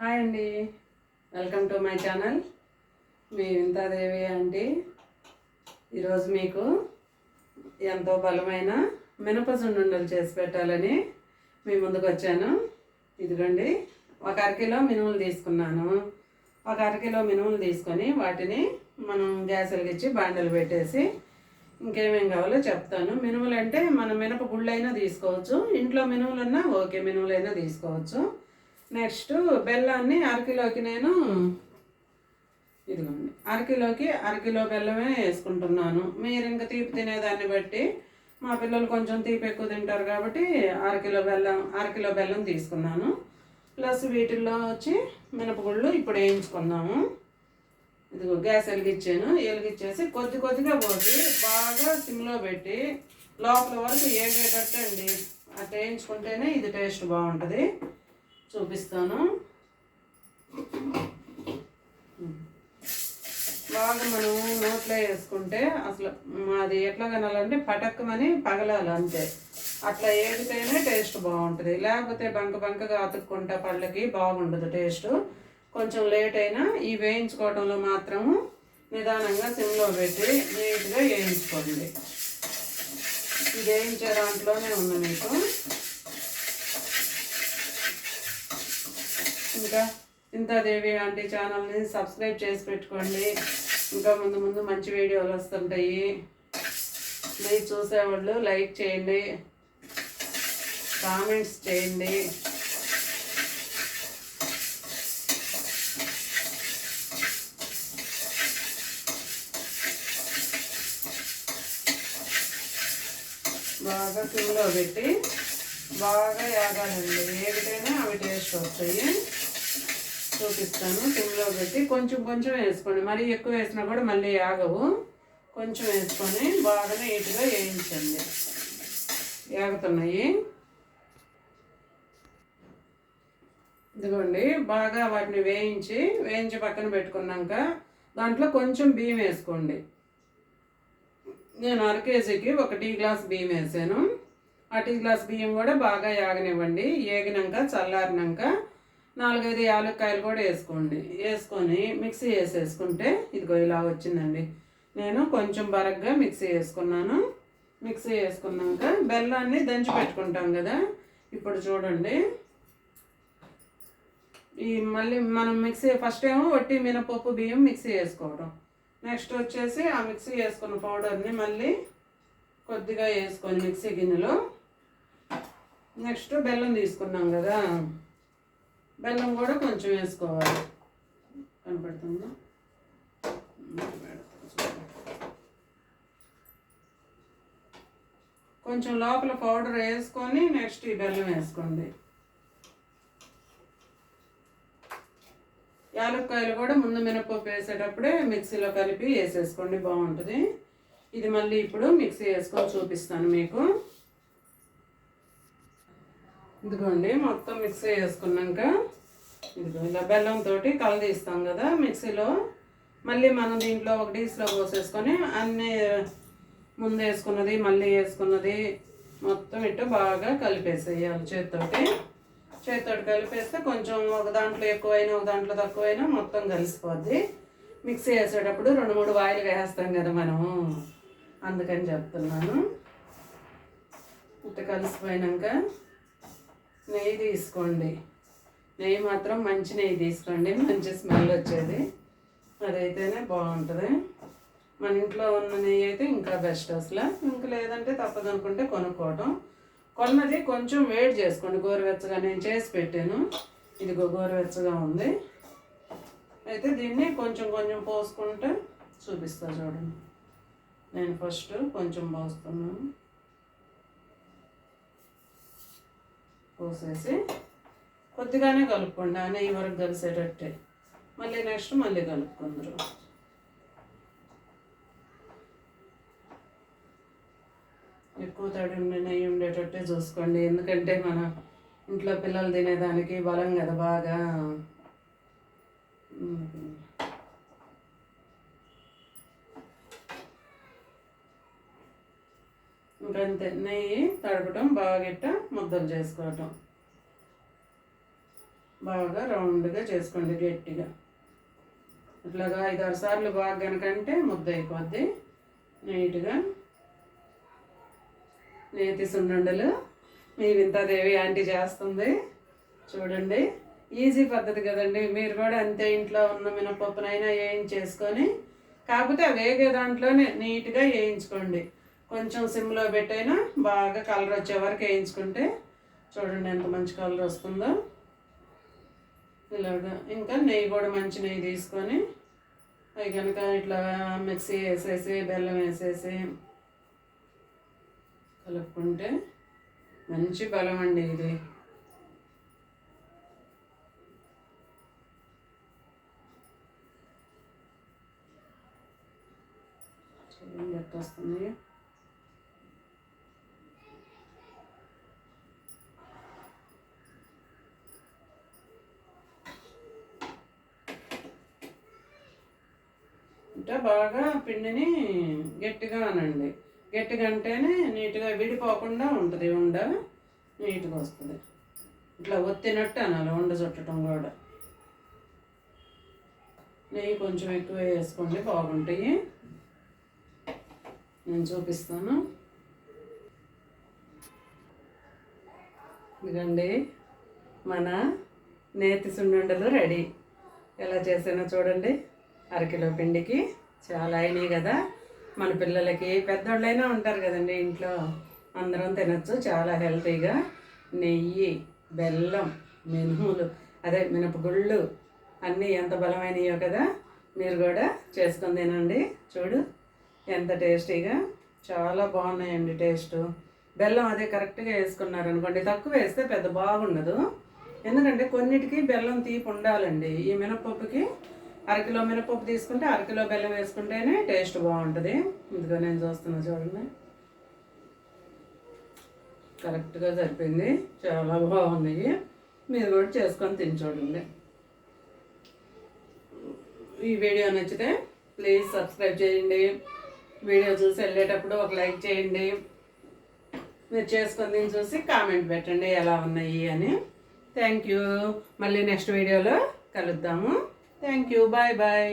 Hi అండి. Welcome to my channel. మీ వింతాదేవి అండి. ఈరోజు మీకు ఎంతో బలమైన మినప చేసి పెట్టాలని మీ ముందుకు వచ్చాను. ఇదిగోండి ఒక అరకిలో మినుములు తీసుకున్నాను. ఒక అరకిలో మినుములు తీసుకొని వాటిని మనం గ్యాస్ వెలిగించి బాండలు పెట్టేసి ఇంకేమేం కావాలో చెప్తాను. మినుములు అంటే మన మినప గుళ్ళైనా తీసుకోవచ్చు. ఇంట్లో మినుములున్నా ఓకే మినుములైనా తీసుకోవచ్చు. నెక్స్ట్ బెల్లాన్ని అరకిలోకి నేను ఇదిగోండి. అరకిలోకి అరకిలో బెల్లమే వేసుకుంటున్నాను. మీరు ఇంకా తీపి తినేదాన్ని బట్టి మా పిల్లలు కొంచెం తీపి ఎక్కువ తింటారు కాబట్టి అరకిలో బెల్లం అరకిలో బెల్లం తీసుకున్నాను. ప్లస్ వీటిల్లో వచ్చి మినపగుళ్ళు ఇప్పుడు వేయించుకున్నాము. ఇదిగో గ్యాస్ వెలిగించాను. వెలిగించేసి కొద్ది కొద్దిగా పోసి బాగా సిమ్లో పెట్టి లోపల వరకు ఏగేటట్టు అండి అట్లా వేయించుకుంటేనే ఇది టేస్ట్ బాగుంటుంది. చూపిస్తాను. బాగా మనం నోట్లో వేసుకుంటే అసలు అది ఎట్లా తినాలంటే పటక్కమని పగలాలి అంతే. అట్లా ఏడితేనే టేస్ట్ బాగుంటుంది. లేకపోతే బంక బంకగా అతుక్కుంటా పళ్ళకి బాగుండదు టేస్ట్. కొంచెం లేట్ అయినా ఈ వేయించుకోవడంలో మాత్రము నిదానంగా సిమ్లో పెట్టి నీట్గా వేయించుకోండి. ఇది వేయించే దాంట్లోనే ఉంది మీకు. ఇంకా ఇంతాదేవి అంటే ఛానల్ని సబ్స్క్రైబ్ చేసి పెట్టుకోండి. ఇంకా ముందు ముందు మంచి వీడియోలు వస్తుంటాయి. మీరు చూసేవాళ్ళు లైక్ చేయండి. కామెంట్స్ చేయండి. బాగా క్యూలో పెట్టి బాగా యాగాలండి. ఏగితేనే అవి టేస్ట్ వస్తాయి. చూపిస్తాను. సిమ్లో పెట్టి కొంచెం కొంచెం వేసుకోండి. మరీ ఎక్కువ వేసినా కూడా మళ్ళీ యాగవు కొంచెం వేసుకొని బాగా నీట్గా వేయించండి. యాగుతున్నాయి. ఇదిగోండి బాగా వాటిని వేయించి వేయించి పక్కన పెట్టుకున్నాక దాంట్లో కొంచెం బియ్యం వేసుకోండి. నేను అర కేజీకి ఒక టీ గ్లాస్ బియ్యం వేసాను. ఆ టీ గ్లాస్ బియ్యం కూడా బాగా యాగనివ్వండి. ఏగినాక చల్లారినాక నాలుగైదు యాలక్కాయలు కూడా వేసుకోండి. వేసుకొని మిక్సీ వేసేసుకుంటే ఇదిగో ఇలా వచ్చిందండి. నేను కొంచెం బరగ్గా మిక్సీ వేసుకున్నాను. మిక్సీ వేసుకున్నాక బెల్లాన్ని దంచి పెట్టుకుంటాం కదా. ఇప్పుడు చూడండి. ఈ మళ్ళీ మనం మిక్సీ ఫస్ట్ ఏమో వట్టి మినపప్పు బియ్యం మిక్సీ వేసుకోవడం. నెక్స్ట్ వచ్చేసి ఆ మిక్సీ వేసుకున్న పౌడర్ని మళ్ళీ కొద్దిగా వేసుకొని మిక్సీ గిన్నెలో. నెక్స్ట్ బెల్లం తీసుకున్నాం కదా. బెల్లం కూడా కొంచెం వేసుకోవాలి. కనపడుతుందా? కొంచెం లోపల పౌడర్ వేసుకొని నెక్స్ట్ ఈ బెల్లం వేసుకోండి. యాలక్కాయలు కూడా ముందు మినపప్పు వేసేటప్పుడే మిక్సీలో కలిపి వేసేసుకోండి బాగుంటుంది. ఇది మళ్ళీ ఇప్పుడు మిక్సీ వేసుకొని చూపిస్తాను మీకు. ఇదిగోండి మొత్తం మిక్సీ వేసుకున్నాక ఇదిగో ఇలా బెల్లంతో కలదీస్తాం కదా మిక్సీలో. మళ్ళీ మనం దీంట్లో ఒక డీస్లో పోసేసుకొని అన్నీ ముందు వేసుకున్నది మళ్ళీ వేసుకున్నది మొత్తం ఇటు బాగా కలిపేసేయాలి చేతితోటి. చేతితోటి కలిపేస్తే కొంచెం ఒక దాంట్లో ఎక్కువైనా ఒక దాంట్లో తక్కువైనా మొత్తం కలిసిపోద్ది. మిక్సీ వేసేటప్పుడు రెండు మూడు వాయిలు వేస్తాం కదా మనం అందుకని చెప్తున్నాను. ఇట్లా కలిసిపోయినాక నెయ్యి తీసుకోండి. నెయ్యి మాత్రం మంచి నెయ్యి తీసుకోండి. మంచి స్మెల్ వచ్చేది. అదైతేనే బాగుంటుంది. మన ఇంట్లో ఉన్న నెయ్యి అయితే ఇంకా బెస్ట్ అసలు. ఇంకా లేదంటే తప్పదు అనుకుంటే కొనుక్కోవటం. కొన్నది కొంచెం వేడి చేసుకోండి. గోరువెచ్చగా నేను చేసి పెట్టాను. ఇది గోరువెచ్చగా ఉంది. అయితే దీన్ని కొంచెం కొంచెం పోసుకుంటే చూపిస్తా చూడండి. నేను ఫస్ట్ కొంచెం పోస్తున్నాను. పోసేసి కొద్దిగానే కలుపుకోండి. ఆ నెయ్యి వరకు కలిసేటట్టే. మళ్ళీ నెక్స్ట్ మళ్ళీ కలుపుకుందరు. ఎక్కువ తడి ఉండే నెయ్యి ఉండేటట్టే చూసుకోండి. ఎందుకంటే మన ఇంట్లో పిల్లలు తినేదానికి బలం కదా బాగా. ఇంకంతే. నెయ్యి తడపటం బాగా గిట్ట ముద్దలు చేసుకోవటం. బాగా రౌండ్గా చేసుకోండి గట్టిగా. ఇట్లాగా ఐదారు సార్లు బాగా కనుకంటే ముద్ద అయిపోద్ది. నీట్గా నేతి సున్నుండలు. మీ వింతాదేవి ఆంటీ చేస్తుంది. చూడండి. ఈజీ పద్ధతి కదండి. మీరు కూడా అంతే ఇంట్లో ఉన్న మినపప్పునైనా వేయించేసుకొని కాకపోతే ఆ వేగే దాంట్లోనే నీట్గా వేయించుకోండి. కొంచెం సిమ్లో పెట్టైనా బాగా కలర్ వచ్చే వరకు వేయించుకుంటే చూడండి ఎంత మంచి కలర్ వస్తుందో. ఇలాగా ఇంకా నెయ్యి కూడా మంచి నెయ్యి తీసుకొని అవి కనుక ఇట్లా మిక్సీ వేసేసి బెల్లం వేసేసి కలుపుకుంటే మంచి బలం అండి ఇది. చూడండి ఎట్లా వస్తుంది. ఇంకా బాగా పిండిని గట్టిగా అనండి. గట్టిగా అంటేనే నీట్గా విడిపోకుండా ఉంటుంది ఉండ నీట్గా వస్తుంది. ఇట్లా ఒత్తినట్టు అనాలి ఉండ చుట్టడం కూడా. నెయ్యి కొంచెం ఎక్కువ వేసుకోండి బాగుంటాయి. నేను చూపిస్తాను. ఇదిగండి మన నేతి సున్నుండలు రెడీ. ఎలా చేసానో చూడండి. అరకిలో పిండికి చాలా అయినాయి కదా. మన పిల్లలకి పెద్దోళ్ళైనా ఉంటారు కదండి ఇంట్లో. అందరం తినచ్చు చాలా హెల్తీగా. నెయ్యి బెల్లం మినుములు అదే మినపగుళ్ళు అన్నీ ఎంత బలమైనయో కదా మీరు కూడా చేసుకొని తినండి. చూడు ఎంత టేస్టీగా. చాలా బాగున్నాయండి టేస్ట్. బెల్లం అదే కరెక్ట్గా వేసుకున్నారు అనుకోండి తక్కువ వేస్తే పెద్ద బాగుండదు. ఎందుకంటే కొన్నిటికి బెల్లం తీపి ఉండాలండి. ఈ మినపప్పుకి అరకిలో మినపప్పు తీసుకుంటే అరకిలో బెల్లం వేసుకుంటేనే టేస్ట్ బాగుంటుంది. ఇదిగో నేను చూస్తున్నా చూడండి. కరెక్ట్గా సరిపోయింది. చాలా బాగున్నాయి మీరు కూడా చేసుకొని తిని చూడండి. ఈ వీడియో నచ్చితే ప్లీజ్ సబ్స్క్రైబ్ చేయండి. వీడియో చూసి వెళ్ళేటప్పుడు ఒక లైక్ చేయండి. మీరు చేసుకొని చూసి కామెంట్ పెట్టండి ఎలా ఉన్నాయి అని. Thank you. మళ్ళీ నెక్స్ట్ వీడియోలో కలుద్దాము. Thank you bye bye